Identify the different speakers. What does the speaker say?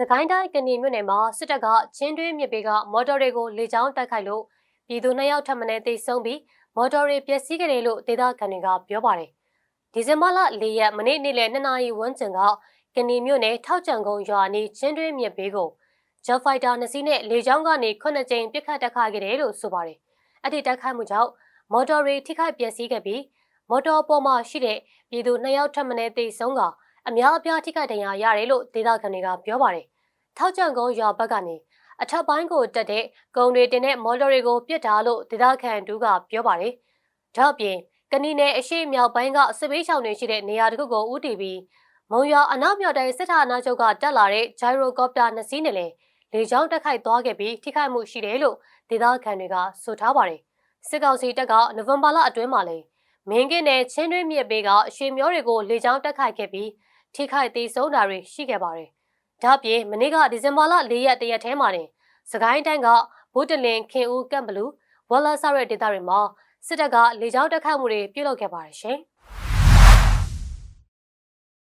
Speaker 1: စကိုင်းတိုင်းကဏီမြို့နယ်မှာစစ်တပ်ကချင်းတွင်းမြစ်ပေကမော်တော်တွေကိုလေကြောင်းတိုက်ခိုက်လို့ပြည်သူနှစ်ယောက်ထပ်မံတေဆုံးပြီးမော်တော်တွေပျက်စီးခဲ့တယ်လို့ဒေသခံတွေကပြောပါတယ်။ဒီဇင်ဘာလ၄ရက်မနေ့နေ့လယ်2နာရီဝန်းကျင်ကကဏီမြို့နယ်ထောက်ကြံကုန်းရွာနီးချင်းတွင်းမြစ်ပေကိုဂျက်ဖိုက်တာနှစ်စီးနဲ့လေကြောင်းကနေ9ကြိမ်ပစ်ခတ်တိုက်ခိုက်ခဲ့တယ်လို့ဆိုပါတယ်။အဲ့ဒီတိုက်ခိုက်မှုကြောင့်မော်တော်တွေထိခိုက်ပျက်စီးခဲ့ပြီးမော်တော်ပေါ်မှာရှိတဲ့ပြည်သူနှစ်ယောက်ထပ်မံတေဆုံးက အများအပြားထိခိုက်ဒဏ်ရာရတယ်လို့ဒေသခံတွေကပြောပါတယ်။ထောက်ကြံကုန်းရွာဘက်ကနေအထက်ပိုင်းကိုတက်တဲ့ကုံတွေတင်တဲ့မော်တော်တွေကိုပြစ်တာလို့ဒေသခံတူကပြောပါတယ်။ဒါ့အပြင်ကဏီနယ်အရှိမြောက်ပိုင်းကစစ်ပေးချောင်တွေရှိတဲ့နေရာတစ်ခုကိုဦးတည်ပြီးမုံရွာအနောက်မြောက်တိုင်းစစ်ဌာနချုပ်ကတက်လာတဲ့ဂျိုင်ရိုကော်ပတာနှစ်စီးနဲ့လည်းလေကြောင်းတက်ခိုက်သွားခဲ့ပြီးထိခိုက်မှုရှိတယ်လို့ဒေသခံတွေကဆိုထားပါတယ်။စစ်ကောင်စီတပ်ကနိုဝင်ဘာလအတွင်းမှာလည်းမင်းကင်းနယ်ချင်းတွင်းမြစ်ဘေးကအရွှေမျောတွေကိုလေကြောင်းတက်ခိုက်ခဲ့ပြီး ထိခိုက်သေးဆုံးတာတွေရှိခဲ့ပါတယ်။ဒါ့အပြင်မနေ့ကဒီဇင်ဘာလ၄ရက်တရက်ထဲမှာတင်စကိုင်းတိုင်းကဘုဒ္ဓလင်ခင်ဦးကမ်ဘလူးဝက်လာဆရတဲ့ဒေသတွေမှာစစ်တပ်ကလေကြောင်းတက်ခတ်မှုတွေပြုလုပ်ခဲ့ပါတယ်ရှင်။